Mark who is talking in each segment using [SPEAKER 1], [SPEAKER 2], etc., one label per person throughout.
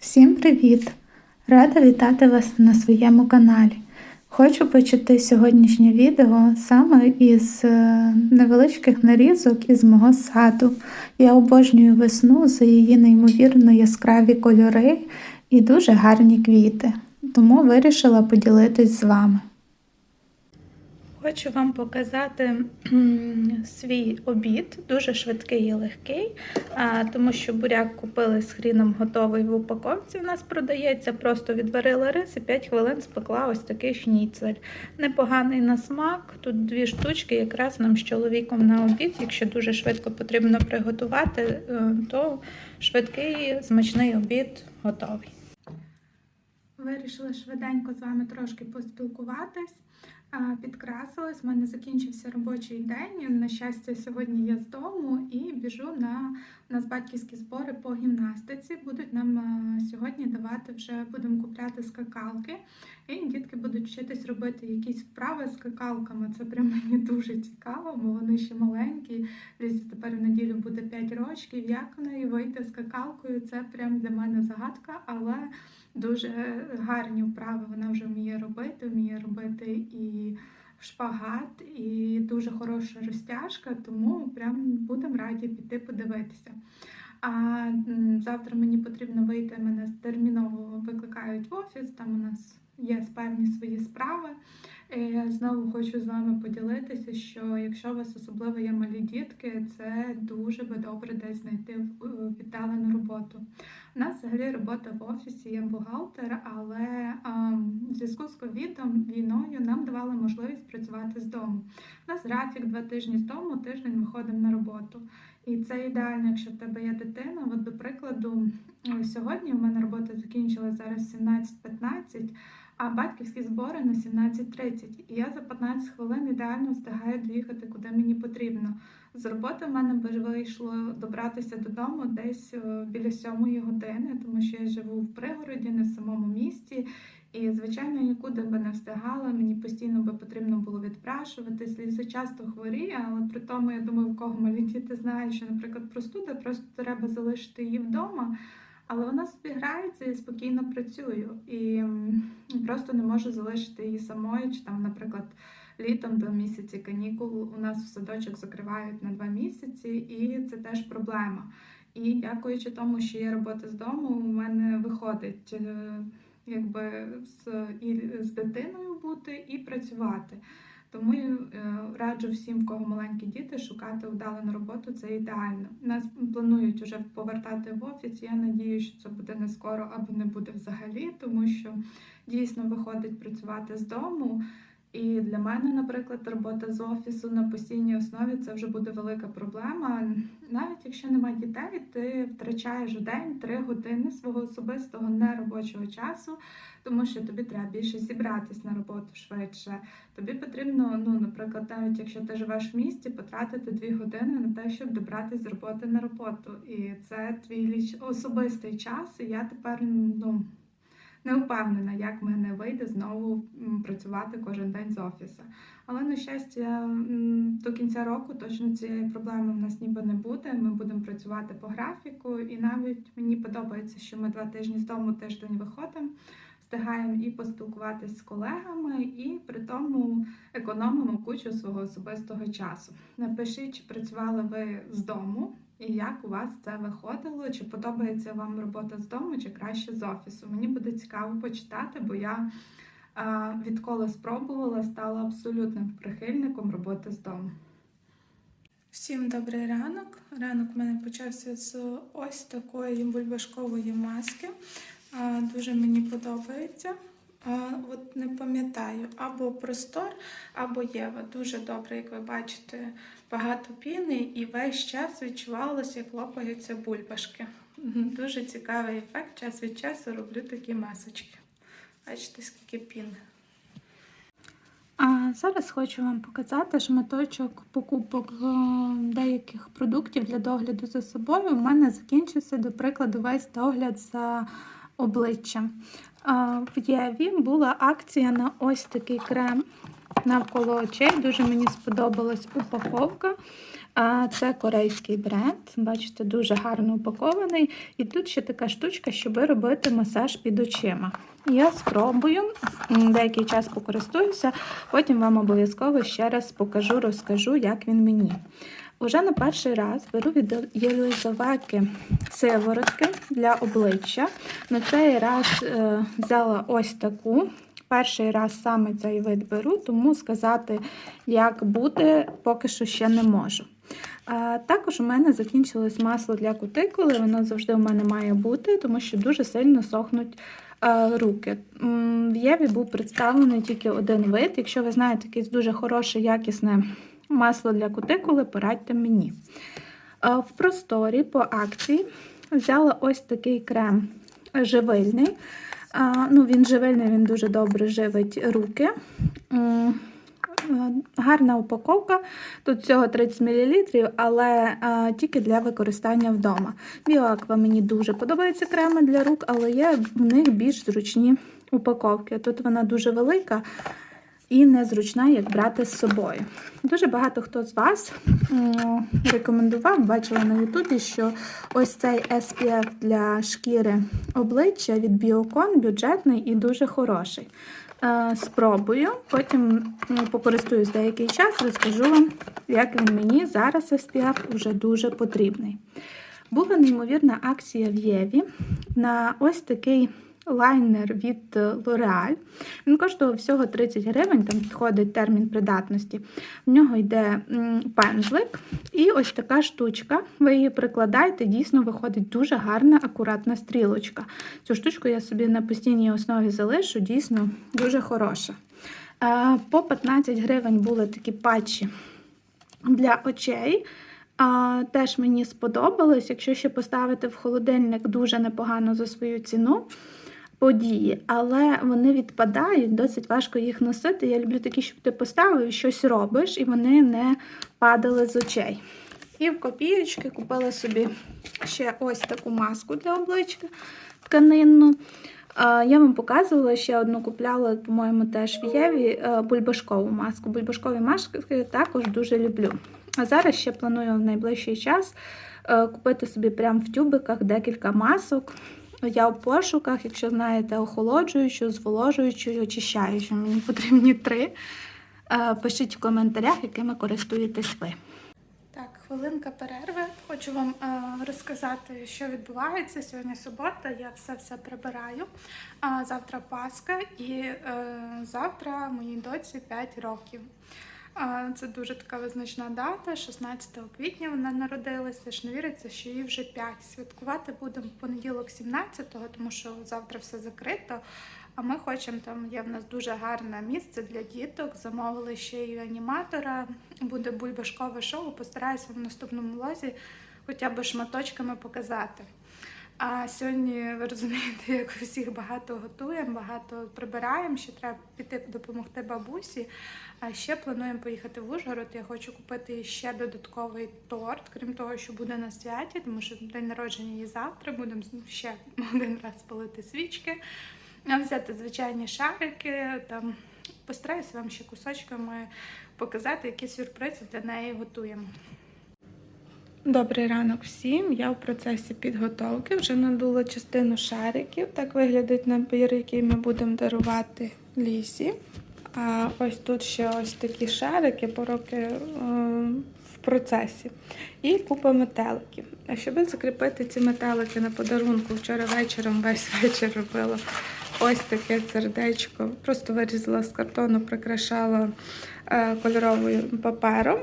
[SPEAKER 1] Всім привіт! Рада вітати вас на своєму каналі. Хочу почати сьогоднішнє відео саме із е, невеличких нарізок із мого саду. Я обожнюю весну за її неймовірно яскраві кольори і дуже гарні квіти. Тому вирішила поділитись з вами. Хочу вам показати свій обід, дуже швидкий і легкий, тому що буряк купили з хріном готовий в упаковці. У нас продається, просто відварила рис і 5 хвилин спекла ось такий шніцель. Непоганий на смак. Тут дві штучки, якраз нам з чоловіком на обід. Якщо дуже швидко потрібно приготувати, е, то швидкий смачний обід готовий. Вирішила швиденько з вами трошки поспілкуватись. Підкрасилась, в мене закінчився робочий день. На щастя, сьогодні я з дому і біжу на нас батьківські збори по гімнастиці. Будуть нам сьогодні давати вже будемо купляти скакалки. І дітки будуть вчитись робити якісь вправи з скакалками. Це прям мені дуже цікаво, бо вони ще маленькі. Лізі тепер в неділю буде 5 років. Як в неї вийти скакалкою? Це прям для мене загадка, але дуже гарні вправи вона вже вміє робити, вміє робити і шпагат, і дуже хороша розтяжка, тому прям будемо раді піти подивитися. А завтра мені потрібно вийти, мене терміново викликають в офіс, там у нас є певні свої справи. Е, Знову хочу з вами поділитися, що якщо у вас особливо є малі дітки, це дуже би добре десь знайти е, віддалену роботу. У нас взагалі робота в офісі є бухгалтер, але а, в зв'язку з ковідом, війною нам давали можливість працювати з дому. У нас графік два тижні з дому, тиждень виходимо на роботу. І це ідеально, якщо в тебе є дитина. От, до прикладу, сьогодні в мене робота закінчилась зараз 17.15, а батьківські збори на 17.30. І я за 15 хвилин ідеально встигаю доїхати, куди мені потрібно. З роботи в мене би вийшло добратися додому десь е, біля сьомої години, тому що я живу в пригороді, не в самому місті. І, звичайно, нікуди би не встигала. Мені постійно би потрібно було відпрашуватись. Ліза часто хворіє, але при тому, я думаю, в кого малі діти знають, що, наприклад, простуда, просто треба залишити її вдома. Але вона собі грається і спокійно працюю. І просто не можу залишити її самою, чи там, наприклад, літом до місяці канікул у нас в садочок закривають на два місяці, і це теж проблема. І дякуючи тому, що є робота з дому, у мене виходить е, якби з, і з дитиною бути і працювати. Тому я е, раджу всім, в кого маленькі діти, шукати вдалену роботу. Це ідеально. Нас планують вже повертати в офіс. Я надію, що це буде не скоро або не буде взагалі, тому що дійсно виходить працювати з дому. І для мене, наприклад, робота з офісу на постійній основі це вже буде велика проблема. Навіть якщо немає дітей, ти втрачаєш в день три години свого особистого неробочого часу, тому що тобі треба більше зібратись на роботу швидше. Тобі потрібно, ну, наприклад, навіть якщо ти живеш в місті, потратити дві години на те, щоб добратися з роботи на роботу. І це твій особистий час. І я тепер ну. Не впевнена, як мене вийде знову працювати кожен день з офісу. Але на щастя, до кінця року точно цієї проблеми в нас ніби не буде. Ми будемо працювати по графіку, і навіть мені подобається, що ми два тижні з дому тиждень виходимо, встигаємо і поспілкуватися з колегами, і при тому економимо кучу свого особистого часу. Напишіть, чи працювали ви з дому. І як у вас це виходило? Чи подобається вам робота з дому, чи краще з офісу? Мені буде цікаво почитати, бо я а, відколи спробувала, стала абсолютним прихильником роботи з дому. Всім добрий ранок. Ранок у мене почався з ось такої бульбашкової маски. А, дуже мені подобається. От не пам'ятаю, або простор, або Єва. Дуже добре, як ви бачите, багато піни, і весь час відчувалося, як лопаються бульбашки. Дуже цікавий ефект. Час від часу роблю такі масочки. Бачите, скільки піни. А зараз хочу вам показати шматочок покупок е, деяких продуктів для догляду за собою. У мене закінчився, до прикладу, весь догляд за обличчям. В Єві була акція на ось такий крем навколо очей. Дуже мені сподобалась упаковка. Це корейський бренд. Бачите, дуже гарно упакований. І тут ще така штучка, щоб робити масаж під очима. Я спробую, деякий час покористуюся, потім вам обов'язково ще раз покажу, розкажу, як він мені. Уже на перший раз беру від Єлизаветки сиворотки для обличчя. На цей раз е, взяла ось таку. Перший раз саме цей вид беру, тому сказати, як буде, поки що ще не можу. А, також у мене закінчилось масло для кутикули, воно завжди у мене має бути, тому що дуже сильно сохнуть а, руки. В Єві був представлений тільки один вид. Якщо ви знаєте якесь дуже хороше, якісне масло для кутикули, порадьте мені. В просторі по акції взяла ось такий крем живильний. Ну, Він живильний, він дуже добре живить руки. Е, Гарна упаковка. Тут всього 30 мл, але а, тільки для використання вдома. Біоаква мені дуже подобаються креми для рук, але є в них більш зручні упаковки. Тут вона дуже велика і незручна, як брати з собою. Дуже багато хто з вас рекомендував, бачила на Ютубі, що ось цей SPF для шкіри обличчя від Biocon бюджетний і дуже хороший. Е, Спробую, потім покористуюсь деякий час, розкажу вам, як він мені зараз SPF вже дуже потрібний. Була неймовірна акція в Єві на ось такий лайнер від L'Oreal. Він коштував всього 30 гривень, там підходить термін придатності. В нього йде пензлик і ось така штучка. Ви її прикладаєте, дійсно виходить дуже гарна, акуратна стрілочка. Цю штучку я собі на постійній основі залишу, дійсно дуже хороша. Е, По 15 гривень були такі патчі для очей. Теж мені сподобалось. Якщо ще поставити в холодильник дуже непогано за свою ціну події, але вони відпадають, досить важко їх носити. Я люблю такі, щоб ти поставив і щось робиш, і вони не падали з очей. І в копієчки купила собі ще ось таку маску для обличчя тканинну. Я вам показувала ще одну купляла, по-моєму, теж в Єві е, бульбашкову маску. Бульбашкові маски також дуже люблю. А зараз ще планую в найближчий час е, купити собі прямо в тюбиках декілька масок. Я в пошуках, якщо знаєте, охолоджуючу, зволожуючу і очищаючу. Мені потрібні три. Е, Пишіть в коментарях, якими користуєтесь ви. Так, хвилинка перерви. Хочу вам е, розказати, що відбувається. Сьогодні субота, я все-все прибираю. Завтра Пасха і е, завтра моїй доці 5 років. Це дуже така визначна дата. 16 квітня вона народилася. Ж не віриться, що їй вже 5. Святкувати будемо понеділок 17-го, тому що завтра все закрито. А ми хочемо, там є в нас дуже гарне місце для діток. Замовили ще й аніматора. Буде бульбашкове шоу. Постараюся в наступному влозі хоча б шматочками показати. А сьогодні ви розумієте, як у всіх багато готуємо, багато прибираємо. Ще треба піти допомогти бабусі. А ще плануємо поїхати в Ужгород. Я хочу купити ще додатковий торт, крім того, що буде на святі, тому що день народження її завтра. Будемо ще один раз палити свічки, взяти звичайні шарики. Там постараюся вам ще кусочками показати, які сюрпризи для неї готуємо. Добрий ранок всім. Я в процесі підготовки вже надула частину шариків. Так виглядить набір, який ми будемо дарувати лісі. А ось тут ще ось такі шарики, пороки е, в процесі. І купа метеликів. А щоб закріпити ці метелики на подарунку, вчора вечором весь вечір робила ось таке сердечко. Просто вирізала з картону, прикрашала е, кольоровим папером.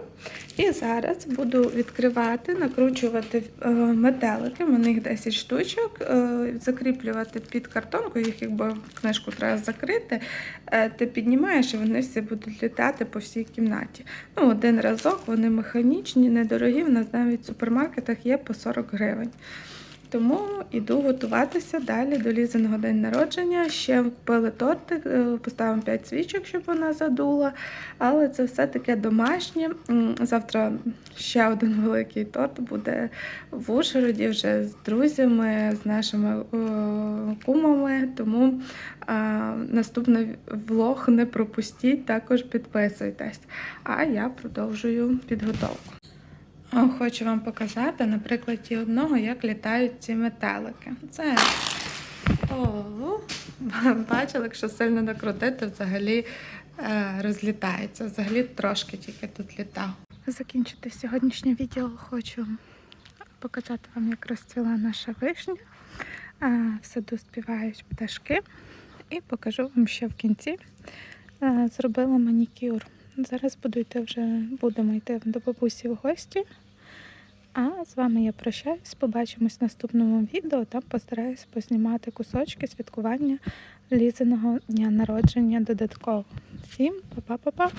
[SPEAKER 1] І зараз буду відкривати, накручувати е, метелики, у них 10 штучок, е, закріплювати під картонку, їх якби книжку треба закрити. Ти піднімаєш і вони всі будуть літати по всій кімнаті. Ну, Один разок, вони механічні, недорогі, в нас навіть в супермаркетах є по 40 гривень. Тому іду готуватися далі до Лізиного день народження. Ще купили тортик, е, поставимо 5 свічок, щоб вона задула. Але це все таке домашнє. Завтра ще один великий торт буде в Ужгороді вже з друзями, з нашими е, кумами. Тому наступний влог не пропустіть, також підписуйтесь. А я продовжую підготовку. Хочу вам показати на прикладі одного, як літають ці метелики. Це О, бачили, якщо сильно накрутити, взагалі е, розлітається. Взагалі трошки тільки тут літав. Закінчити сьогоднішнє відео хочу показати вам, як розцвіла наша вишня. В саду співають пташки. І покажу вам ще в кінці. Е, Зробила манікюр. Зараз буду йти вже, будемо йти до бабусі в гості. А з вами я прощаюсь. Побачимось в наступному відео. Там постараюсь познімати кусочки святкування лізаного дня народження додатково. Всім па-па-па-па!